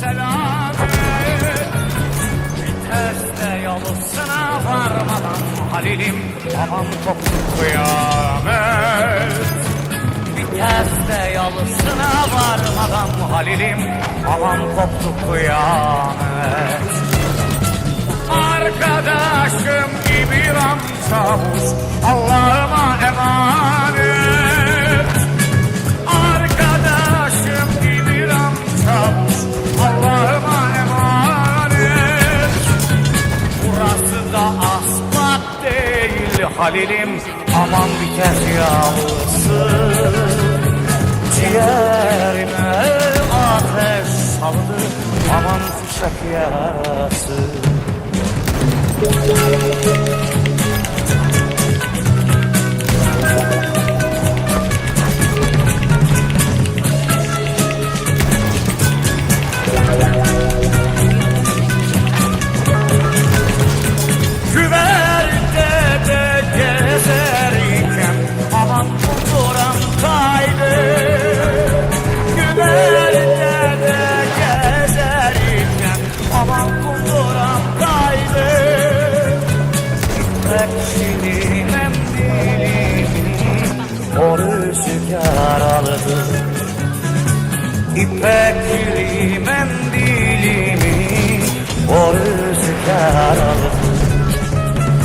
selam Viteste yolusuna varmadan Halilim aman koptu kıyamet. Viteste yolusuna varmadan Halilim aman koptu kıyamet. Arkadaşım gibi ram çavuş Allah'ıma emanet Halilim. Aman bir kez yağlısı Ciğerime ateş saldı. Aman fişek yarası Bekçili mendilimi o rüzgar aldı. İpekli mendilimi